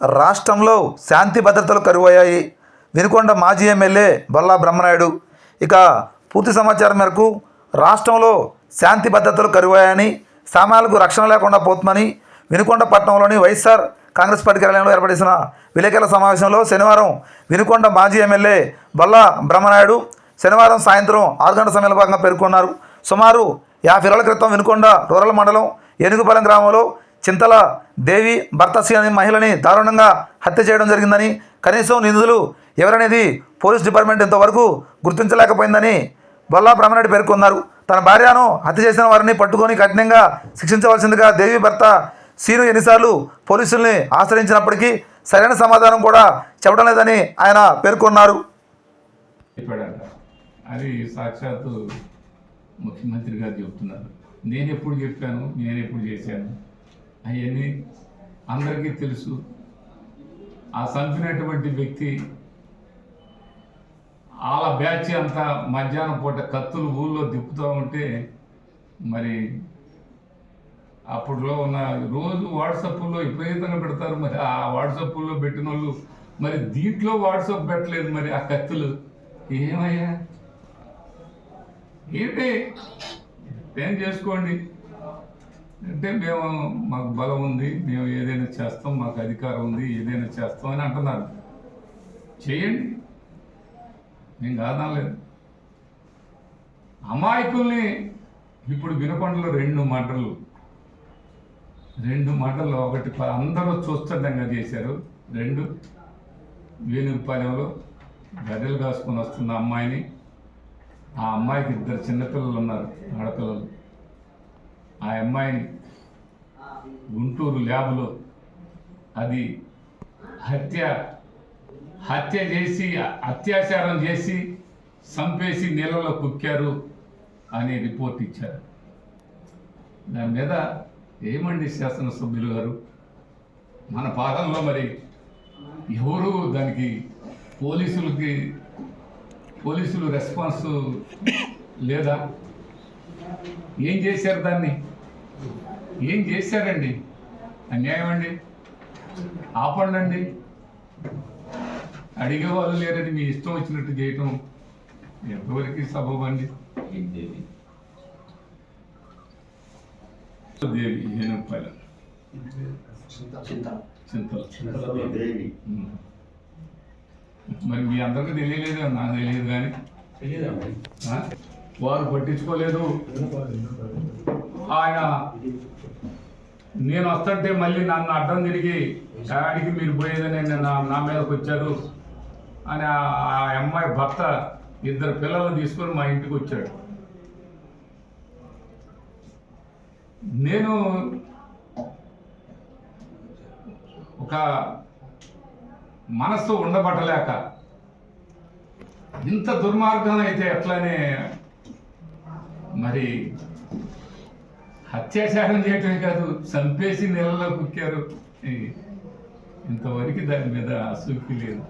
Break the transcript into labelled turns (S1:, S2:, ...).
S1: రాష్ట్రంలో శాంతి భద్రతలు కరువయ్యాయి. వినుకొండ మాజీ ఎమ్మెల్యే బొల్లా బ్రహ్మనాయుడు. ఇక పూర్తి సమాచారం మేరకు రాష్ట్రంలో శాంతి భద్రతలు కరువయ్యాయని సామాన్యులకు రక్షణ లేకుండా పోతుందని వినుకొండ పట్టణంలోని వైఎస్ఆర్ కాంగ్రెస్ పార్టీ కార్యాలయంలో ఏర్పడేసిన విలేకరుల సమావేశంలో శనివారం వినుకొండ మాజీ ఎమ్మెల్యే బొల్లా బ్రహ్మనాయుడు శనివారం సాయంత్రం ఆరు గంటల సమయంలో భాగంగా పేర్కొన్నారు. సుమారు యాభై రోజుల క్రితం వినుకొండ రూరల్ మండలం ఏనుగుపాలెం గ్రామంలో చింతల దేవి భర్త అనే మహిళని దారుణంగా హత్య చేయడం జరిగిందని కనీసం నిందితులు ఎవరనేది పోలీస్ డిపార్ట్మెంట్ ఇంతవరకు గుర్తించలేకపోయిందని బొల్లా బ్రహ్మరెడ్డి పేర్కొన్నారు. తన భార్యను హత్య చేసిన వారిని పట్టుకొని కఠినంగా శిక్షించవలసిందిగా దేవి భర్త సీను ఎన్నిసార్లు పోలీసుల్ని ఆశ్రయించినప్పటికీ సరైన సమాధానం కూడా చెప్పడం లేదని ఆయన పేర్కొన్నారు.
S2: అది సాక్షాత్తు ముఖ్యమంత్రి గారు చెప్తున్నారు. నేను ఎప్పుడు చెప్పాను? నేను ఎప్పుడు చేశాను? అవన్నీ అందరికీ తెలుసు. ఆ చంపినటువంటి వ్యక్తి వాళ్ళ బ్యాచ్ అంతా మధ్యాహ్నం పూట కత్తులు ఊళ్ళో తిప్పుతూ ఉంటే మరి అప్పుడులో ఉన్న రోజు వాట్సాప్లో విపరీతంగా పెడతారు మరి. ఆ వాట్సాప్లో పెట్టిన వాళ్ళు మరి దీంట్లో వాట్సాప్ పెట్టలేదు మరి ఆ కత్తులు. ఏమయ్యా? ఏంటి? ఏం చేసుకోండి? అంటే మేము మాకు బలం ఉంది మేము ఏదైనా చేస్తాం మాకు అధికారం ఉంది ఏదైనా చేస్తాం అని అంటున్నారు. చేయండి. నేను కాదనలేదు అమాయకుల్ని ఇప్పుడు వినకొండలో రెండు మాటలు. రెండు మటర్లు ఒకటి అందరూ చూస్తుండగా చేశారు. రెండు వేణుపాలెంలో గడ్డలు కాసుకొని వస్తున్న అమ్మాయిని. ఆ అమ్మాయికి ఇద్దరు చిన్నపిల్లలు ఉన్నారు ఆడపిల్లలు. ఆ అమ్మాయిని గుంటూరు ల్యాబ్లో అది హత్య హత్య చేసి అత్యాచారం చేసి చంపేసి నీళ్ళలో కుక్కారు అనే రిపోర్ట్ ఇచ్చారు. దాని మీద ఏమండి శాసనసభ్యులు గారు? మన పాలనలో మరి ఎవరు దానికి పోలీసులకి పోలీసులు రెస్పాన్స్ లేదా? ఏం చేశారు దాన్ని? ఏం చేశారండి? అన్యాయం అండి. ఆపండి అడిగే వాళ్ళు లేరని మీ ఇష్టం వచ్చినట్టు చేయటం. ఎంతవరకు సబబు అండి? దేవి దేవి. మరి మీ అందరికీ తెలియలేదు? నాకు తెలియదు కానీ. ఆ? వారు పట్టించుకోలేదు. ఆయన నేను వస్తుంటే మళ్ళీ నన్ను అడ్డం తిరిగి డాడీకి మీరు పోయేదని నా నా మీదకి వచ్చారు అని ఆ- ఆ అమ్మాయి భర్త ఇద్దరు పిల్లలు తీసుకొని మా ఇంటికి వచ్చాడు. నేను ఒక మనస్సు ఉండబట్టలేక ఇంత దుర్మార్గం అయితే ఎట్లనే మరి అత్యాచారం చేయటమే కాదు చంపేసి నెలలో కుక్కారు. ఇంతవరకు దాని మీద అసూకి లేదు.